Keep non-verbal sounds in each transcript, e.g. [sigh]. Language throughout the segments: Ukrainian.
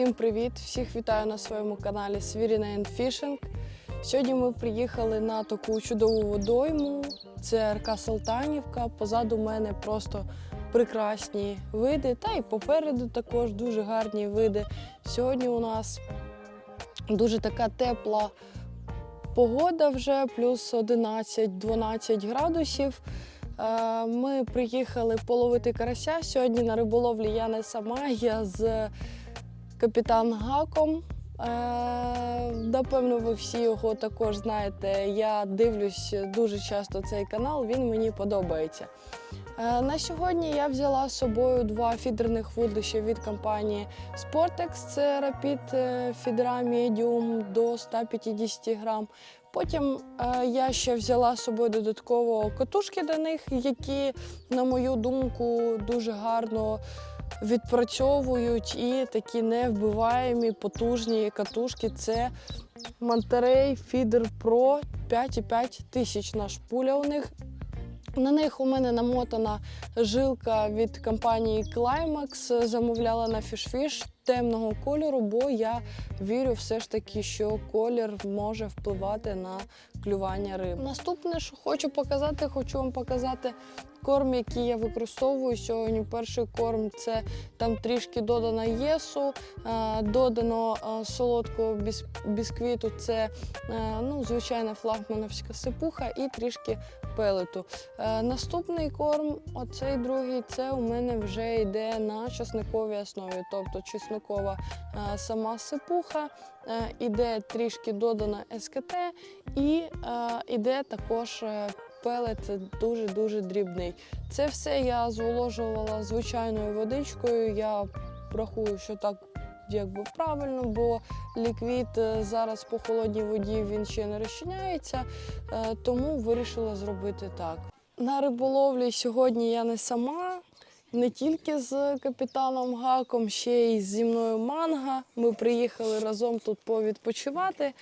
Всім привіт! Всіх вітаю на своєму каналі Свіріна and. Сьогодні ми приїхали на таку чудову водойму. Це РК Салтанівка. Позаду мене просто прекрасні види, та й попереду також дуже гарні види. Сьогодні у нас дуже така тепла погода вже, плюс 11-12 градусів. Е, Ми приїхали половити карася. Сьогодні на риболовлі я не сама, я з капітан Гаком. Е, Напевно, ви всі його також знаєте. Я дивлюсь дуже часто цей канал, він мені подобається. Е, На сьогодні я взяла з собою два фідерних вудлища від компанії Sportex. Це Rapid Fidera Medium до 150 грам. Потім е, я ще взяла з собою додатково катушки до них, які, на мою думку, дуже гарно відпрацьовують і такі невбиваємі потужні катушки. Це Monterey Feeder Pro 5,5 тисяч наш пуля у них. На них у мене намотана жилка від компанії Climax. Замовляла на FishFish темного кольору, бо я вірю все ж таки, що колір може впливати на клювання риб. Наступне, що хочу показати, хочу вам показати корм, який я використовую сьогодні. Перший корм це там трішки додано єсу, е, додано е, солодкого бісквіту, це е, ну, звичайна флагмановська сипуха і трішки пелету. Наступний корм, оцей другий, це у мене вже йде на чесниковій основі, тобто чеснокова сама сипуха, іде трішки додана СКТ і іде також пелет дуже-дуже дрібний. Це все я зволожувала звичайною водичкою. Я рахую, що так якби правильно, бо ліквід е, зараз по холодній воді він ще не розчиняється, е, тому вирішила зробити так. На риболовлі сьогодні я не сама, не тільки з капітаном Гаком, ще й зі мною манга. Ми приїхали разом тут повідпочивати,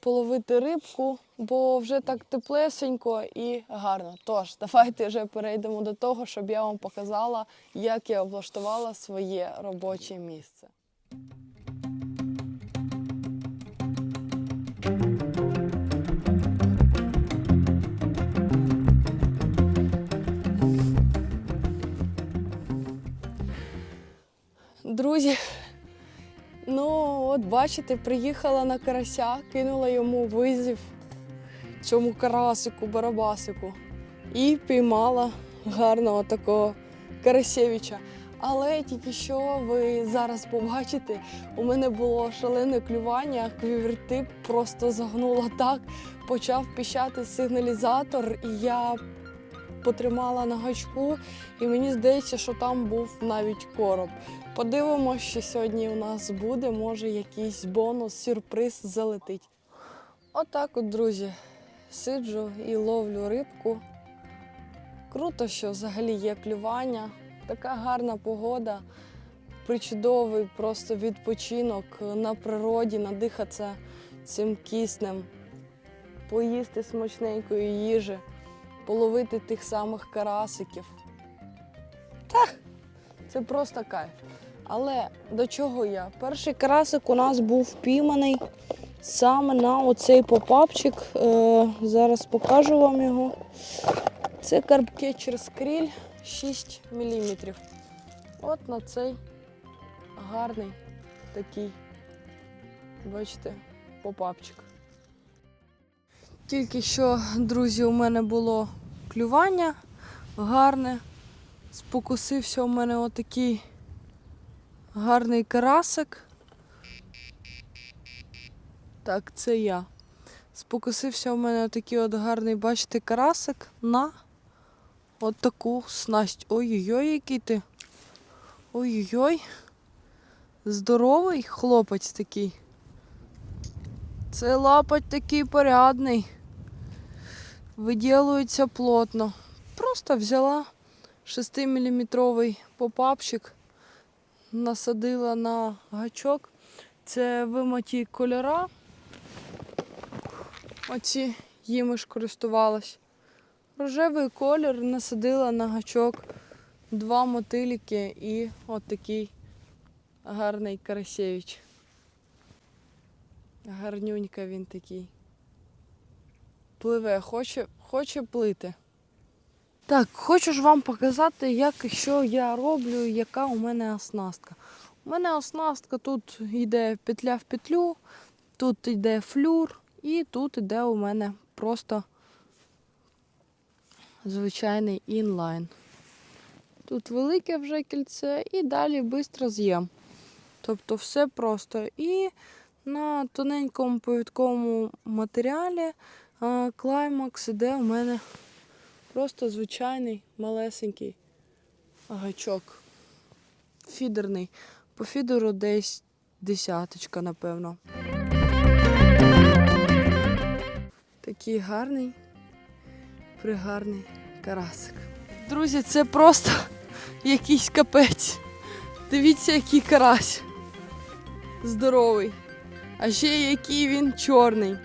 половити рибку, бо вже так теплесенько і гарно. Тож, давайте вже перейдемо до того, щоб я вам показала, як я облаштувала своє робоче місце. Друзі, ну от бачите, приїхала на карася, кинула йому визів цьому карасику, барабасику і піймала гарного такого карасєвича. Але тільки що ви зараз побачите, у мене було шалене клювання, квівертип просто загнула так, почав піщати сигналізатор, і я потримала на гачку, і мені здається, що там був навіть короб. Подивимося, що сьогодні у нас буде. Може, якийсь бонус, сюрприз залетить. Отак, от, друзі, сиджу і ловлю рибку. Круто, що взагалі є клювання. Така гарна погода, причудовий просто відпочинок на природі, надихатися цим киснем, поїсти смачненької їжі, половити тих самих карасиків. Та, це просто кайф. Але до чого я? Перший карасик у нас був пійманий саме на оцей попапчик. Е, зараз покажу вам його. Це карпкетчер скріль 6 мм. От на цей гарний такий, бачите, попапчик. Тільки що, друзі, у мене було клювання гарне. Спокусився у мене отакий гарний карасик. Так, це я. Спокусився у мене отакий от гарний, бачите, карасик на от таку снасть. Ой-ой-ой, який ти. Ой-ой-ой. Здоровий хлопець такий. Це лапать такий порядний. Виділується плотно. Просто взяла 6-мм попапчик, насадила на гачок. Це виматі кольора. Оці їми ж користувалась. Рожевий колір насадила на гачок два мотиліки і от такий гарний Карасєвич. Гарнюнька він такий. Пливе, хоче, хоче плити. Так, хочу ж вам показати, як що я роблю, яка у мене оснастка. У мене оснастка тут йде петля в петлю, тут йде флюр, і тут йде у мене просто звичайний інлайн. Тут велике вже кільце і далі швидко з'єм. Тобто все просто. І на тоненькому повідковому матеріалі клаймакс іде у мене просто звичайний малесенький гачок. Фідерний. По фідеру десь десяточка, напевно. Такий гарний, пригарний карасик. Друзі, це просто [laughs] якийсь капець. Дивіться, який карась. Здоровий. А ще який він чорний.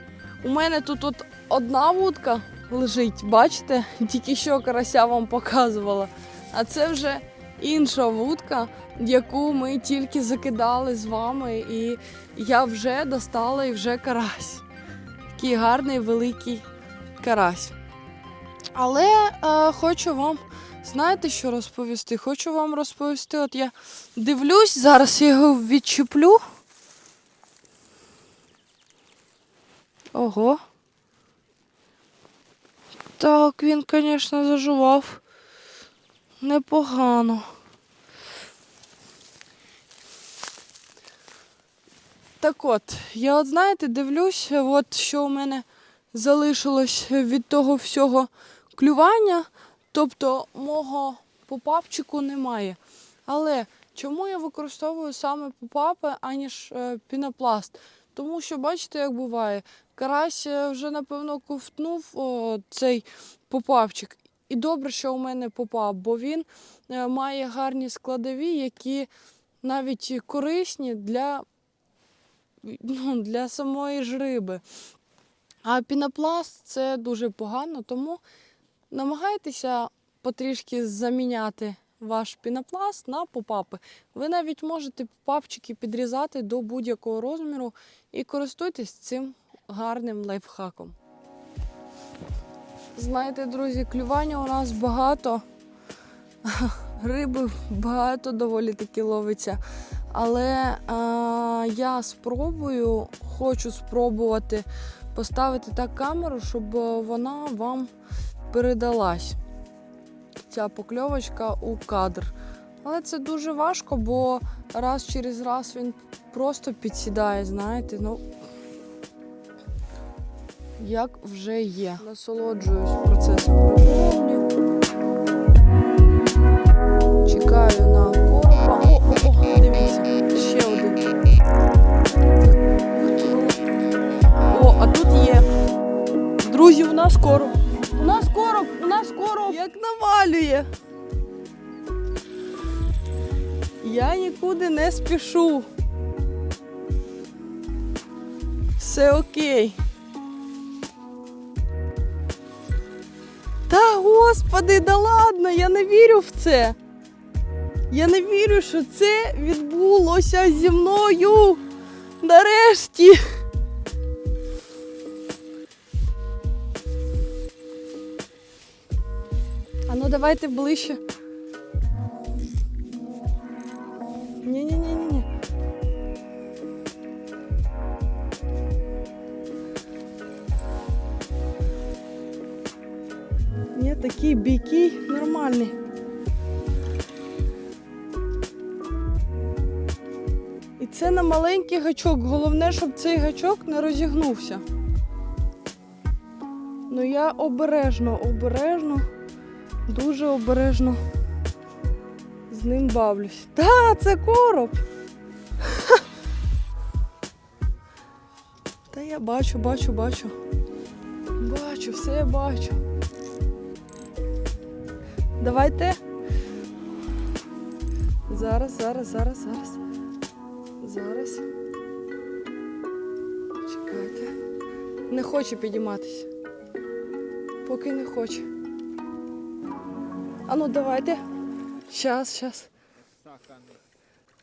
У мене тут от одна вудка лежить, бачите? Тільки що карася вам показувала. А це вже інша вудка, яку ми тільки закидали з вами, і я вже достала і вже карась. Такий гарний великий карась. Але е, хочу вам, знаєте, що розповісти? Хочу вам розповісти, от я дивлюсь, зараз я його відчеплю. Ого. Так, він, звісно, зажував. Непогано. Так от, я от знаєте, дивлюсь, от що у мене залишилось від того всього клювання, тобто мого попапчику немає. Але чому я використовую саме попапи, аніж е, пінопласт? Тому що бачите, як буває, карась вже напевно ковтнув о, цей попапчик. І добре, що у мене попап, бо він е, має гарні складові, які навіть корисні для, ну, для самої ж риби. А пінопласт це дуже погано, тому намагайтеся потрішки заміняти ваш пінопласт на попапи. Ви навіть можете попапчики підрізати до будь-якого розміру і користуйтесь цим гарним лайфхаком. Знаєте, друзі, клювання у нас багато, [laughs] риби багато доволі таки ловиться. Але а, я спробую, хочу спробувати поставити так камеру, щоб вона вам передалась. Ця покльовочка у кадр. Але це дуже важко, бо раз через раз він просто підсідає, знаєте, ну як вже є. Насолоджуюсь процесом риболовлі. Чекаю на коропа. О, о, о, дивіться, ще один. О, а тут є. Друзі, у нас короб. У нас короб, у нас короб. Як навалює. Я нікуди не спішу. Все окей. Господи, да ладно, я не вірю в це. Я не вірю, що це відбулося зі мною. Нарешті. А ну давайте ближче. Такий бійкий, нормальний. І це на маленький гачок. Головне, щоб цей гачок не розігнувся. Ну я обережно, обережно, дуже обережно з ним бавлюсь. Та, це короб. Ха. Та я бачу, бачу, бачу. Бачу, все я бачу. Давайте. Зараз, зараз, зараз, зараз. Зараз. Чекайте. Не хоче підійматися. Поки не хоче. А ну давайте. Щас, щас.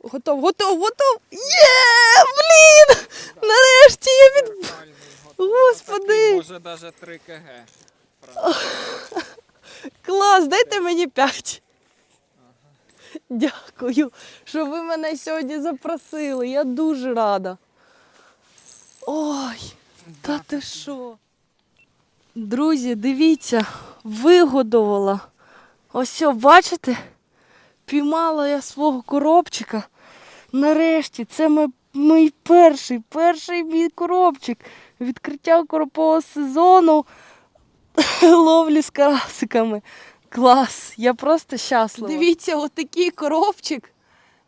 готов, готов, готов. Є! Блін! Нарешті я від. Господи! Може навіть 3 кг. [laughs] Клас, дайте мені 5. Дякую, що ви мене сьогодні запросили. Я дуже рада. Ой, та ти що? Друзі, дивіться, вигодувала. Ось бачите? Піймала я свого коробчика. Нарешті, це мій, мій перший, перший мій коробчик. Відкриття коропового сезону [laughs] ловлі з карасиками. Клас, я просто щаслива. Дивіться, отакий коробчик.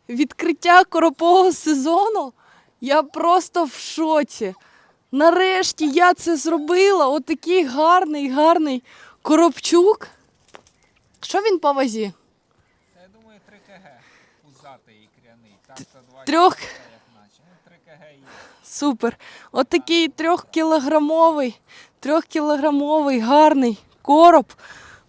Відкриття коропового сезону. Я просто в шоці. Нарешті я це зробила. Отакий гарний, гарний коробчук. Що він по вазі? Я думаю, 3 кг. Пузатий і кряний. 2 Трьох. як наче. Ну, 3 кг є. Супер. Отакий трьохкілограмовий, трьохкілограмовий гарний короб.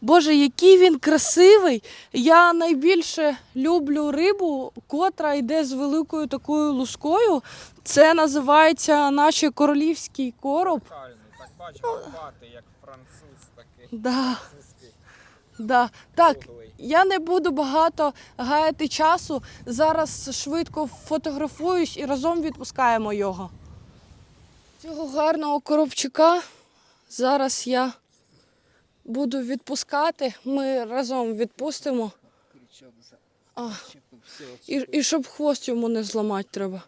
Боже, який він красивий. Я найбільше люблю рибу, котра йде з великою такою лускою. Це називається наче королівський короб. Так бачу, горбатий, як француз такий. Да, да. Так, я не буду багато гаяти часу. Зараз швидко фотографуюсь і разом відпускаємо його. Цього гарного коробчика зараз я буду відпускати. Ми разом відпустимо. А, і, і щоб хвост йому не зламати треба.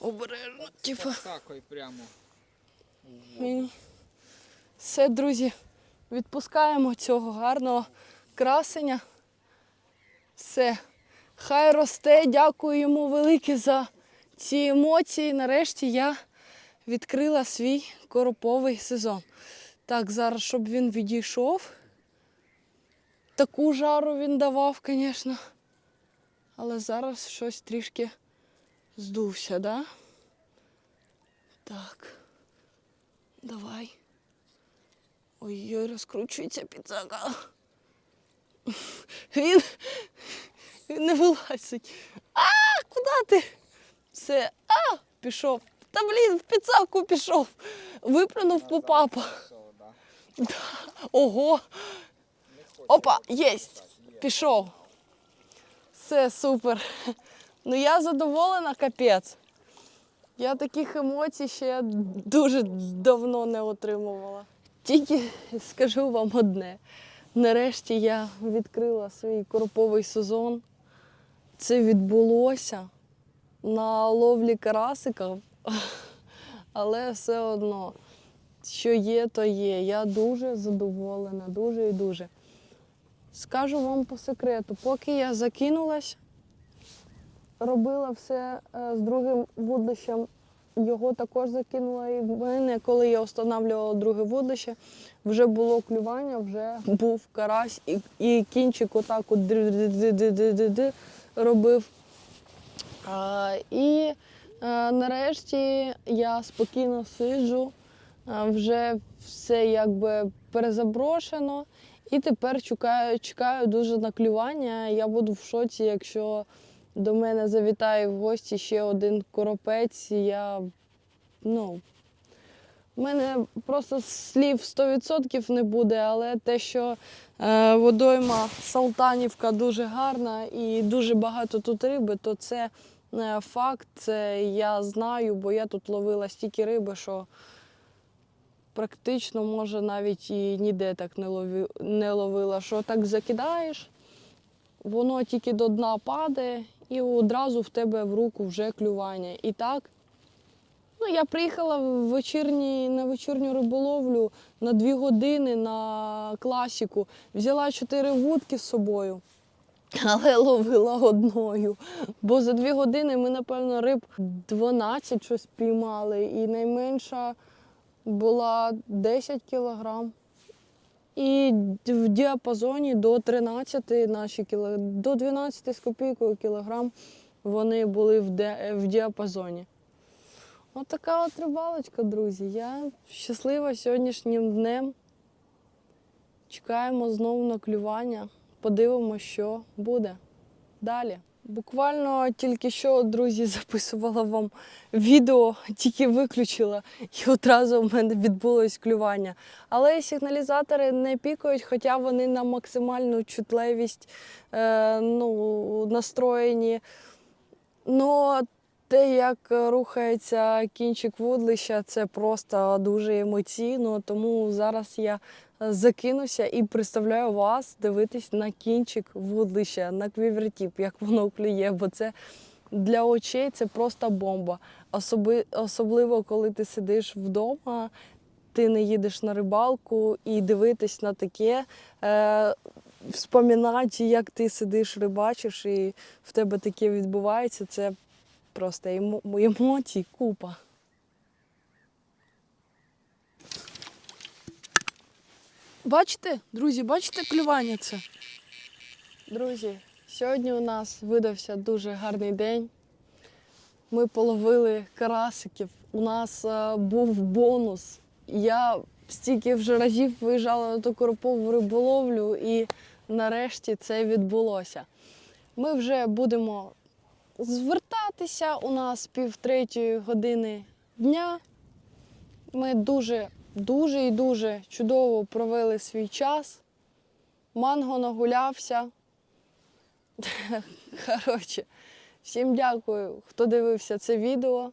Обережно, типу. Прямо. Все, друзі, відпускаємо цього гарного красення. Все. Хай росте, дякую йому велике за ці емоції. Нарешті я відкрила свій короповий сезон. Так, зараз, щоб він відійшов. Таку жару він давав, звісно. Але зараз щось трішки здувся, да? Так. Давай. Ой-ой, розкручується підсака. Він, він не вилазить. А, куди ти? Все, а, пішов. Та блін, в підсаку пішов. Виплюнув по папа. Ого. Опа, єсть. Пішов. Все супер. Ну я задоволена, капець. Я таких емоцій ще дуже давно не отримувала. Тільки скажу вам одне. Нарешті я відкрила свій короповий сезон. Це відбулося на ловлі карасика, [laughs] але все одно, що є, то є. Я дуже задоволена, дуже і дуже. Скажу вам по секрету, поки я закинулась, робила все е, з другим вудлищем. Його також закинула і в мене, коли я встановлювала друге вудлище, вже було клювання, вже був карась і, і кінчик отак от робив. А, і нарешті я спокійно сиджу, е, вже все якби перезаброшено. І тепер чекаю, чекаю дуже на клювання. Я буду в шоці, якщо до мене завітає в гості ще один коропець. Я, ну, в мене просто слів 100% не буде, але те, що е, водойма Салтанівка дуже гарна і дуже багато тут риби, то це е, факт. Це я знаю, бо я тут ловила стільки риби, що практично, може, навіть і ніде так не, лові, не ловила. Що так закидаєш, воно тільки до дна падає, і одразу в тебе в руку вже клювання. І так. Ну, я приїхала в вечірній, на вечірню риболовлю на дві години на класіку. Взяла чотири вудки з собою, але ловила одною. Бо за дві години ми, напевно, риб 12 щось піймали, і найменша була 10 кілограм. І в діапазоні до 13 наші кіло... до 12 з копійкою кілограм вони були в, де... в діапазоні. От от рибалочка, друзі. Я щаслива сьогоднішнім днем. Чекаємо знову на клювання. Подивимося, що буде далі. Буквально тільки що, друзі, записувала вам відео, тільки виключила, і одразу в мене відбулось клювання. Але сигналізатори не пікають, хоча вони на максимальну чутливість е, ну, настроєні. Но те, як рухається кінчик вудлища, це просто дуже емоційно. Тому зараз я закинуся і представляю вас дивитись на кінчик вудлища, на квівертіп, як воно клює, бо це для очей це просто бомба. Особи, особливо, коли ти сидиш вдома, ти не їдеш на рибалку і дивитись на таке. Е, Вспоминати, як ти сидиш, рибачиш, і в тебе таке відбувається, це просто емо- емоцій купа. Бачите, друзі, бачите клювання це? Друзі, сьогодні у нас видався дуже гарний день. Ми половили карасиків. У нас е, був бонус. Я стільки вже разів виїжджала на ту коропову риболовлю, і нарешті це відбулося. Ми вже будемо звертатися. У нас пів третьої години дня. Ми дуже, дуже і дуже чудово провели свій час. Манго нагулявся. [laughs] Коротше, всім дякую, хто дивився це відео.